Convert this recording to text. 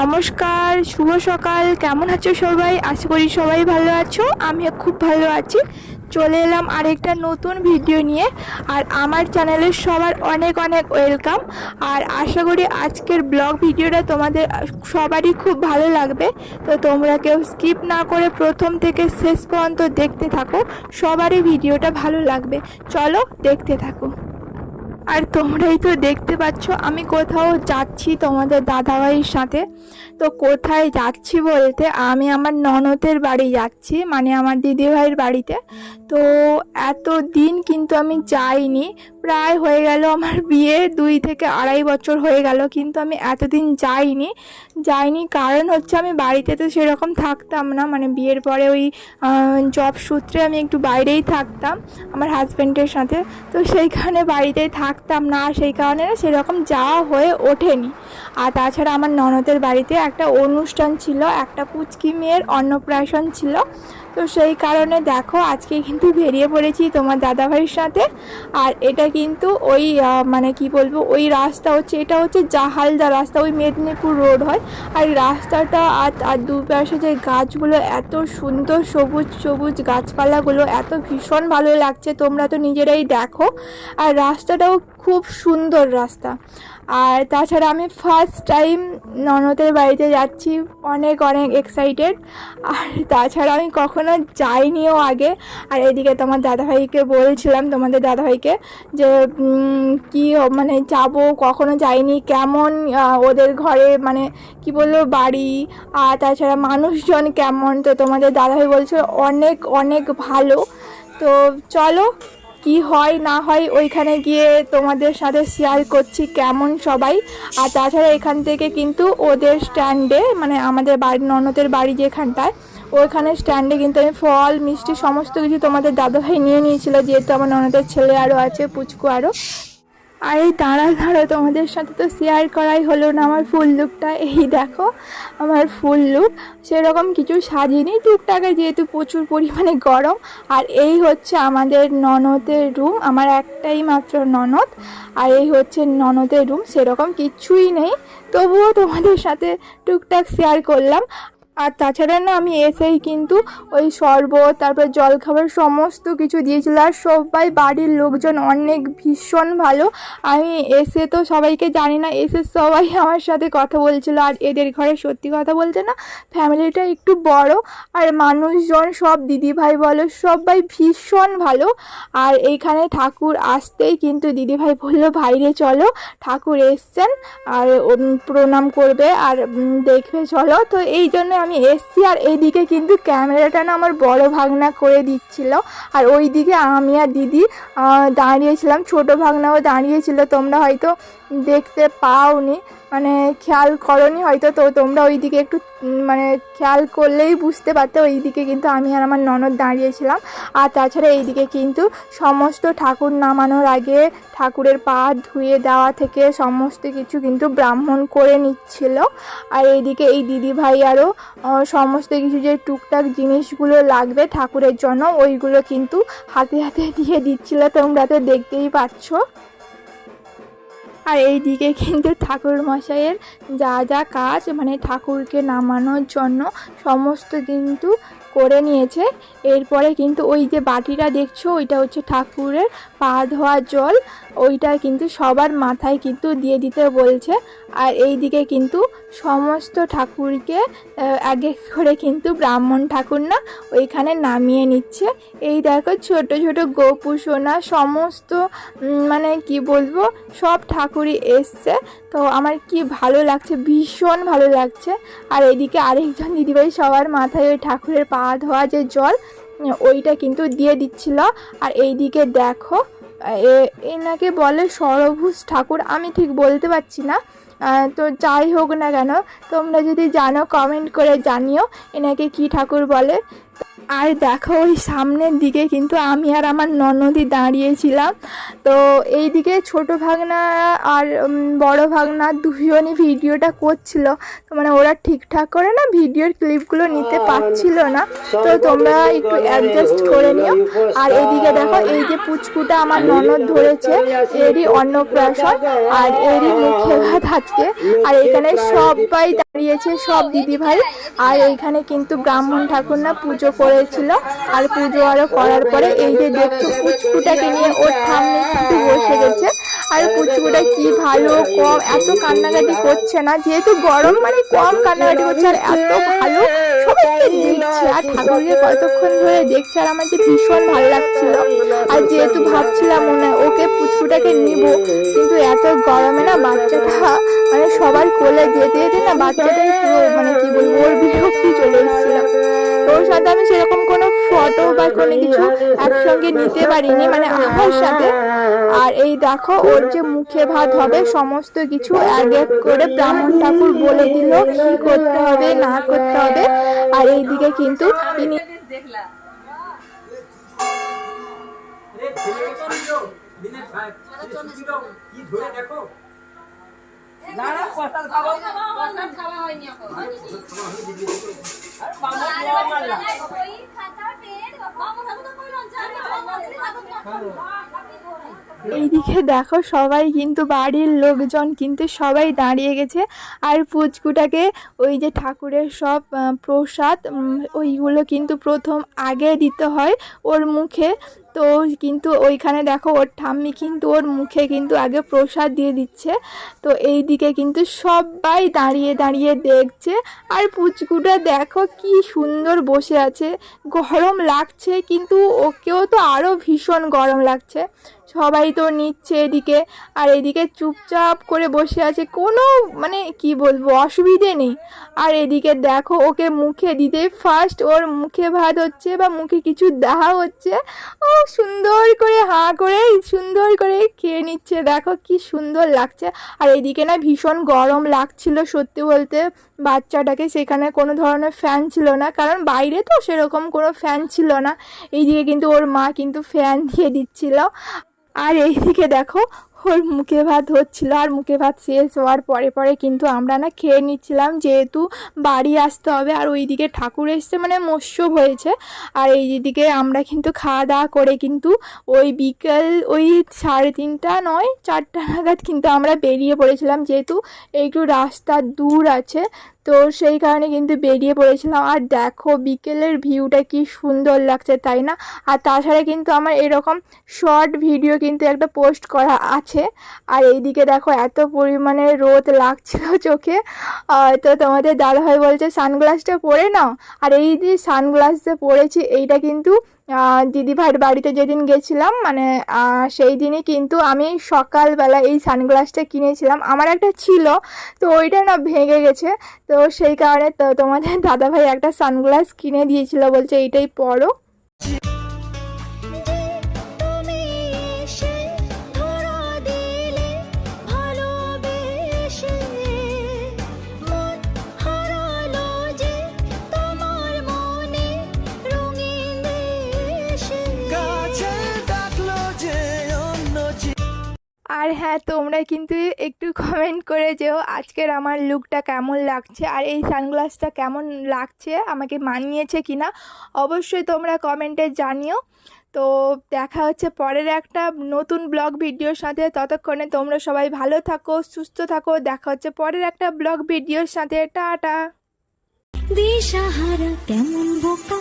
নমস্কার, শুভ সকাল। কেমন আছো সবাই? আশা করি সবাই ভালো আছো। আমিও খুব ভালো আছি। চলে এলাম আরেকটা নতুন ভিডিও নিয়ে। আর আমার চ্যানেলের সবার অনেক অনেক ওয়েলকাম। আর আশা করি আজকের ব্লগ ভিডিওটা তোমাদের সবারই খুব ভালো লাগবে। তো তোমরা কেউ স্কিপ না করে প্রথম থেকে শেষ পর্যন্ত দেখতে থাকো। সবারই ভিডিওটা ভালো লাগবে। চলো দেখতে থাকো। আর তোমরাই তো দেখতে পাচ্ছ, আমি কোথাও যাচ্ছি তোমাদের দাদাভাইয়ের সাথে। তো কোথায় যাচ্ছি বলতে, আমি আমার ননদের বাড়ি যাচ্ছি মানে আমার দিদিভাইয়ের বাড়িতে। তো এত দিন কিন্তু আমি যাইনি প্রায় হয়ে গেল আমার বিয়ে, দুই থেকে আড়াই বছর হয়ে গেল, কিন্তু আমি এতদিন যাইনি। যাইনি কারণ হচ্ছে আমি বাড়িতে তো সেরকম থাকতাম না। মানে বিয়ের পরে ওই জব সূত্রে আমি একটু বাইরেই থাকতাম আমার হাজব্যান্ডের সাথে। তো সেইখানে বাড়িতেই থাকতাম না, সেই কারণে না সেরকম যাওয়া হয়ে ওঠেনি। আর তাছাড়া আমার ননদের বাড়িতে একটা অনুষ্ঠান ছিল, একটা পুচকি মেয়ের অন্নপ্রাশন ছিল। তো সেই কারণে দেখো, আজকে কিন্তু বেরিয়ে পড়েছি তোমার দাদাভাইয়ের সাথে। আর এটা কিন্তু ওই মানে কি বলব, ওই রাস্তা হচ্ছে, এটা হচ্ছে জাহালদা রাস্তা, ওই মেদিনীপুর রোড হয়। আর রাস্তাটা আর আর দুপাশে যে গাছগুলো, এত সুন্দর সবুজ সবুজ গাছপালাগুলো, এত ভীষণ ভালো লাগছে, তোমরা তো নিজেরাই দেখো। আর রাস্তাটাও খুব সুন্দর রাস্তা। আর তাছাড়া আমি ফার্স্ট টাইম ননদের বাড়িতে যাচ্ছি, অনেক অনেক এক্সাইটেড আর তাছাড়া আমি কখনো যাইনিও আগে। আর এদিকে তোমার দাদাভাইকে বলছিলাম, তোমাদের দাদাভাইকে যে কি মানে যাব, কখনো যাইনি, কেমন ওদের ঘরে মানে কি বলল, বাড়ি। আর তাছাড়া মানুষজন কেমন? তো তোমাদের দাদাভাই বলছে, অনেক অনেক ভালো। তো চলো কি হয় না হয় ওইখানে গিয়ে তোমাদের সাথে শেয়ার করছি কেমন সবাই। আর তাছাড়া এখান থেকে কিন্তু ওদের স্ট্যান্ডে মানে আমাদের বাড়ি ননদের বাড়ি যেখানটায়, ওইখানে স্ট্যান্ডে কিন্তু আমি ফল, মিষ্টি, সমস্ত কিছু তোমাদের দাদাভাই নিয়ে নিয়েছিল, যেহেতু আমার ননদের ছেলে আরও আছে, পুচকু আরও আর এই দাঁড়া দাঁড়া তোমাদের সাথে তো শেয়ার করাই হলো না আমার ফুল লুকটা। এই দেখো, আমার ফুল লুক, সেরকম কিছু সাজিনি। টুকটাকে যেহেতু প্রচুর পরিমাণে গরম, আর এই হচ্ছে আমাদের ননদের রুম আমার একটাই মাত্র ননদ, আর এই হচ্ছে ননদের রুম সেরকম কিচ্ছুই নেই। তবুও তোমাদের সাথে টুকটাক শেয়ার করলাম। আর তাছাড়া না আমি এসেই কিন্তু ওই শরবত, তারপর জলখাবার সমস্ত কিছু দিয়েছিল। আর সবাই বাড়ির লোকজন অনেক ভীষণ ভালো। আমি এসে তো সবাইকে জানি না, এসে সবাই আমার সাথে কথা বলছিল। আর এদের ঘরে সত্যি কথা বলতে না, ফ্যামিলিটা একটু বড়। আর মানুষজন সব দিদিভাই বলো, সবাই ভীষণ ভালো। আর এইখানে ঠাকুর আসতেই কিন্তু দিদিভাই বলল, বাইরে চলো, ঠাকুর এসছেন। আর প্রণাম করবে। আর দেখবে, চলো। তো এই জন্য আমি এসছি আর এইদিকে কিন্তু ক্যামেরাটা না আমার বড় ভাগনা করে দিচ্ছিল। আর ওই দিকে আমি আর দিদি দাঁড়িয়েছিলাম, ছোট ভাগনাও দাঁড়িয়েছিল। তোমরা হয়তো দেখতে পাওনি মানে খেয়াল করনি হয়তো। তো তোমরা ওই দিকে একটু মানে খেয়াল করলেই বুঝতে পারতে ওই দিকে কিন্তু আমি আর আমার ননদ দাঁড়িয়েছিলাম। আর তাছাড়া এইদিকে কিন্তু সমস্ত ঠাকুর নামানোর আগে ঠাকুরের পা ধুয়ে দেওয়া থেকে সমস্ত কিছু কিন্তু ব্রাহ্মণ করে নিচ্ছিল। আর এইদিকে এই দিদি ভাই আরও সমস্ত কিছু যে টুকটাক জিনিসগুলো লাগবে ঠাকুরের জন্য, ওইগুলো কিন্তু হাতে হাতে দিয়ে দিচ্ছিল। তোমরা তো দেখতেই পাচ্ছ। আর এইদিকে কিন্তু ঠাকুর মশাইয়ের যা যা কাজ মানে ঠাকুরকে নামানোর জন্য সমস্ত কিন্তু করে নিয়েছে। এরপরে কিন্তু ওই যে বাটিটা দেখছ, ওইটা হচ্ছে ঠাকুরের পা ধোয়া জল। ওইটা কিন্তু সবার মাথায় কিন্তু দিয়ে দিতে বলছে। আর এইদিকে কিন্তু সমস্ত ঠাকুরকে আগে করে কিন্তু ব্রাহ্মণ ঠাকুর না ওইখানে নামিয়ে নিচ্ছে। এই দেখো ছোট ছোট গোপু সোনা, সমস্ত মানে কি বলব, সব ঠাকুরই এসছে। তো আমার কি ভালো লাগছে, ভীষণ ভালো লাগছে। আর এদিকে আরেকজন দিদিভাই সবার মাথায় ওই ঠাকুরের পা ধোয়া যে জল, ওইটা কিন্তু দিয়ে দিচ্ছিল। আর এই দিকে দেখো এনাকে বলে সরভূষ ঠাকুর, আমি ঠিক বলতে পারছি না। তো যাই হোক না কেন, তোমরা যদি জানো কমেন্ট করে জানিও, এনাকে কি ঠাকুর বলে। আর দেখো ওই সামনের দিকে কিন্তু আমি আর আমার ননদি দাঁড়িয়েছিলাম। তো এই দিকে ছোটো ভাগনা আর বড় ভাগনা দুজনই ভিডিওটা করছিল। তো মানে ওরা ঠিকঠাক করে না ভিডিওর ক্লিপগুলো নিতে পারছিল না। তো তোমরা একটু অ্যাডজাস্ট করে নিও। আর এদিকে দেখো এই যে পুচকুটা আমার ননদ ধরেছে এরই অন্নপ্রাশন আর এরই মুখে ভাত আজকে। আর এখানে সবাই দাঁড়িয়েছে সব দিদি ভাই আর এইখানে কিন্তু ব্রাহ্মণ ঠাকুর না পুজো করেছিল আর পুজো আরও করার পরে এই যে দেখছ, পুচকুটাকে নিয়ে ওর ঠাম্মি কিন্তু বসে গেছে। আর পুচকুটা কি ভালো, কম, এত কান্নাকাটি করছে না। যেহেতু গরম মানে কম কান্নাকাটি করছে আর এত ভালো, সবাইকে দেখছে। আর ঠাকুরকে কতক্ষণ ধরে দেখছে আর আমার যে ভীষণ ভালো লাগছিল। আর যেহেতু ভাবছিলাম মনে ওকে পুচকুটাকে নিব, কিন্তু এত গরমে না বাচ্চাটা মানে সবার কোলে যেতে যেতে না বাচ্চাটাই পুরো মানে কি বলব, ওর বিরক্তি চলে এসেছিল। ওর সাথে আমি সেরকম কোনো ফটো বা কোনো কিছু একসঙ্গে নিতে পারিনি মানে আমার সাথে। আর এই দেখো, ওর যে মুখে ভাত হবে, সমস্ত কিছু এক এক করে ব্রাহ্মণ ঠাকুর বলে দিল কি করতে হবে, না করতে হবে। আর এইদিকে কিন্তু তিনি চন্দ্র দিনে কি ধরে দেখো? এইদিকে দেখো সবাই কিন্তু বাড়ির লোকজন কিন্তু সবাই দাঁড়িয়ে গেছে। আর পুচকুটাকে ওই যে ঠাকুরের সব প্রসাদ ওইগুলো কিন্তু প্রথম আগে দিতে হয়। ওর মুখে তো কিন্তু ওইখানে দেখো ওর ঠাম্মি কিন্তু ওর মুখে কিন্তু আগে প্রসাদ দিয়ে দিচ্ছে। তো এই দিকে কিন্তু সবাই দাঁড়িয়ে দাঁড়িয়ে দেখছে। আর পুচকুটা দেখো কি সুন্দর বসে আছে। গরম লাগছে কিন্তু ওকেও তো আরও ভীষণ গরম লাগছে। সবাই তো নিচ্ছে এদিকে। আর এদিকে চুপচাপ করে বসে আছে, কোনো মানে কি বলব, অসুবিধে নেই। আর এদিকে দেখো, ওকে মুখে দিতে ফার্স্ট ওর মুখে ভাত হচ্ছে বা মুখে কিছু দেওয়া হচ্ছে। ও সুন্দর করে হাঁ করে, সুন্দর করে খেয়ে নিচ্ছে। দেখো কি সুন্দর লাগছে। আর এদিকে না ভীষণ গরম লাগছিল সত্যি বলতে। বাচ্চাটাকে সেখানে কোনো ধরনের ফ্যান ছিল না, কারণ বাইরে তো সেরকম কোনো ফ্যান ছিল না। এইদিকে কিন্তু ওর মা কিন্তু ফ্যান দিয়ে দিচ্ছিল। আর এই দিকে দেখো ওর মুখে ভাত হচ্ছিল আর মুখে ভাত শেষ হওয়ার পরে পরে কিন্তু আমরা না খেয়ে নিচ্ছিলাম। যেহেতু বাড়ি আসতে হবে আর ওইদিকে ঠাকুর এসছে মানে মৎস্যব হয়েছে। আর এইদিকে আমরা কিন্তু খাওয়া দাওয়া করে কিন্তু ওই বিকেল ওই সাড়ে তিনটা নয়, চারটা নাগাদ কিন্তু আমরা বেরিয়ে পড়েছিলাম। যেহেতু একটু রাস্তা দূর আছে, তো সেই কারণে কিন্তু বেরিয়ে পড়েছিলাম। আর দেখো বিকেলের ভিউটা কি সুন্দর লাগছে, তাই না? আর তাছাড়া কিন্তু আমার এরকম শর্ট ভিডিও কিন্তু একটা পোস্ট করা আছে। আর এইদিকে দেখো এত পরিমাণে রোদ লাগছিল চোখে। তো তোমাদের দাদাভাই বলছে, সানগ্লাসটা পরে নাও। আর এই যে সানগ্লাসটা পরেছি, এইটা কিন্তু দিদিভাইয়ের বাড়িতে যেদিন গেছিলাম মানে সেই দিনই কিন্তু আমি সকালবেলা এই সানগ্লাসটা কিনেছিলাম। আমার একটা ছিল, তো ওইটা না ভেঙে গেছে। তো সেই কারণে তো তোমাদের দাদাভাই একটা সানগ্লাস কিনে দিয়েছিল, বলছে এইটাই পরো। আর হ্যাঁ তোমরা কিন্তু একটু কমেন্ট করে যেও আজকের আমার লুকটা কেমন লাগছে আর এই সানগ্লাসটা কেমন লাগছে, আমাকে মানিয়েছে কি না অবশ্যই তোমরা কমেন্টে জানিও। তো দেখা হচ্ছে পরের একটা নতুন ব্লগ ভিডিওর সাথে, ততক্ষণে তোমরা সবাই ভালো থাকো, সুস্থ থাকো, দেখা হচ্ছে পরের একটা ব্লগ ভিডিওর সাথে, টাটা। দিশাহারা কেমন বোকা